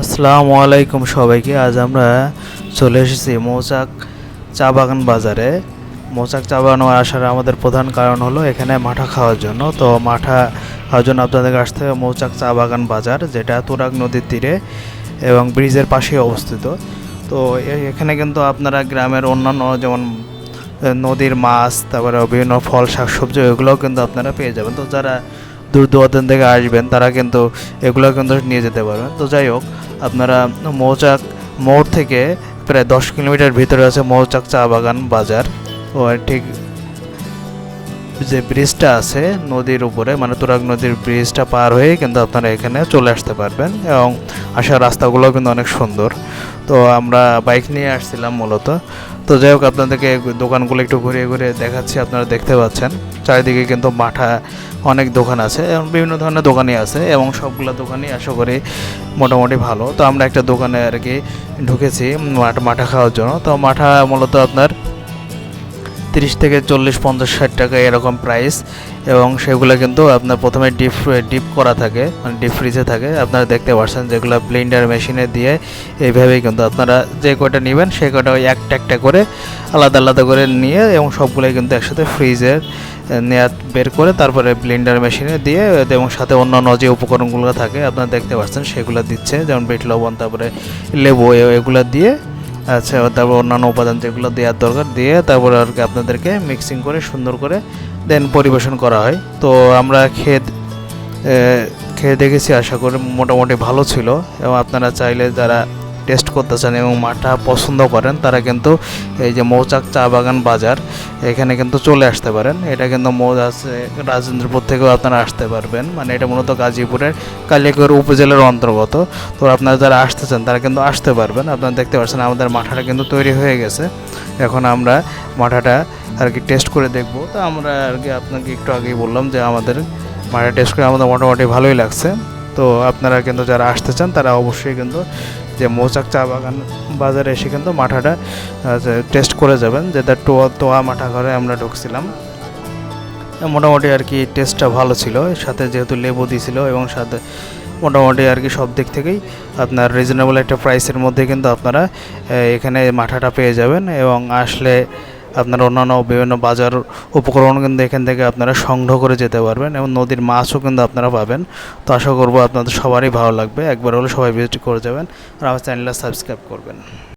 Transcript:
আসসালামু আলাইকুম সবাইকে। আজ আমরা চলে এসেছি মৌচাক চা বাগান বাজারে। মৌচাক চা বাগান আসার আমাদের প্রধান কারণ হলো এখানে মাঠা খাওয়ার জন্য। তো মাঠা খাওয়ার জন্য আপনাদের আসতে হবে মৌচাক চা বাগান বাজার, যেটা তুরাগ নদীর তীরে এবং ব্রিজের পাশেই অবস্থিত। তো এখানে কিন্তু আপনারা গ্রামের অন্যান্য যেমন নদীর মাছ, তারপরে বিভিন্ন ফল, শাকসবজি ওইগুলোও কিন্তু আপনারা পেয়ে যাবেন। তো যারা দূর দূরান্ত থেকে আসবেন, তারা কিন্তু এগুলো কিন্তু নিয়ে যেতে পারবেন। তো যাই হোক, আপনারা মৌচাক মোড় থেকে প্রায় দশ কিলোমিটার ভিতরে আছে মৌচাক চা বাগান বাজার। ও ঠিক যে ব্রিজটা আছে নদীর উপরে মানে তুরাগ নদীর ব্রিজটা পার হয়ে কিন্তু আপনারা এখানে চলে আসতে পারবেন এবং আসার রাস্তাগুলো কিন্তু অনেক সুন্দর। তো আমরা বাইক নিয়ে আসছিলাম মূলত। তো যাই হোক, আপনাদেরকে দোকানগুলো একটু ঘুরিয়ে ঘুরিয়ে দেখাচ্ছি, আপনারা দেখতে পাচ্ছেন। চারিদিকে কিন্তু মাঠা, অনেক দোকান আছে এবং বিভিন্ন ধরনের দোকানই আছে এবং সবগুলো দোকানই আশা করি মোটামুটি ভালো। তো আমরা একটা দোকানে আর কি ঢুকেছি মাঠ, মাঠা খাওয়ার জন্য। তো মাঠা মূলত আপনার তিরিশ থেকে চল্লিশ, পঞ্চাশ, ষাট টাকা এরকম প্রাইস এবং সেগুলো কিন্তু আপনার প্রথমে ডিপ ডিপ করা থাকে মানে ডিপ ফ্রিজে থাকে। আপনারা দেখতে পাচ্ছেন যেগুলো ব্লেন্ডার মেশিনে দিয়ে এইভাবেই কিন্তু আপনারা যে কয়টা নেবেন সেই কয়টা ওই একটা একটা করে আলাদা আলাদা করে নিয়ে এবং সবগুলোই কিন্তু একসাথে ফ্রিজের নেওয়া বের করে তারপরে ব্লেন্ডার মেশিনে দিয়ে এবং সাথে অন্যান্য যে উপকরণগুলো থাকে, আপনারা দেখতে পাচ্ছেন সেগুলো দিচ্ছে, যেমন বিট লবণ, তারপরে লেবু এগুলো দিয়ে আচ্ছা তারপর অন্যান্য উপাদান যেগুলো দেওয়ার দরকার, দিয়ে তারপরে আর কি আপনাদেরকে মিক্সিং করে সুন্দর করে দেন পরিবেশন করা হয়। তো আমরা খেত খেয়ে দেখেছি, আশা করি মোটামুটি ভালো ছিল। এবং আপনারা চাইলে যারা টেস্ট করতে চান এবং মাঠটা পছন্দ করেন, তারা কিন্তু এই যে মৌচাক চা বাগান বাজার, এখানে কিন্তু চলে আসতে পারেন। এটা কিন্তু মৌ আছে রাজেন্দ্রপুর থেকেও আপনারা আসতে পারবেন। মানে এটা মূলত গাজীপুরের কালিয়াকৈর উপজেলার অন্তর্গত। তো আপনারা যারা আসতে চান তারা কিন্তু আসতে পারবেন। আপনারা দেখতে পাচ্ছেন আমাদের মাঠাটা কিন্তু তৈরি হয়ে গেছে। এখন আমরা মাঠাটা আর কি টেস্ট করে দেখব। তো আমরা আর কি আপনাকে একটু আগেই বললাম যে আমাদের মাঠা টেস্ট করে আমাদের মোটামুটি ভালোই লাগছে। তো আপনারা কিন্তু যারা আসতে চান, তারা অবশ্যই কিন্তু যে মৌচাক চা বাগান বাজারে এসে কিন্তু মাঠাটা টেস্ট করে যাবেন যেটা টোয়া তোয়া মাঠা ঘরে আমরা ঢুকছিলাম। মোটামুটি আর কি টেস্টটা ভালো ছিল সাথে যেহেতু লেবু দিছিল এবং সাথে মোটামুটি আর কি সব দিক থেকেই আপনার রিজনেবল একটা প্রাইসের মধ্যে কিন্তু আপনারা এখানে মাঠাটা পেয়ে যাবেন এবং আসলে আপনার অন্যান্য বিভিন্ন বাজার উপকরণ কিন্তু এখান থেকে আপনারা সংগ্রহ করে যেতে পারবেন এবং নদীর মাছও কিন্তু আপনারা পাবেন। তো আশা করব আপনাদের সবারই ভালো লাগবে। একবার হলে সবাই ভিজিট করে যাবেন। আর আমার চ্যানেলটা সাবস্ক্রাইব করবেন।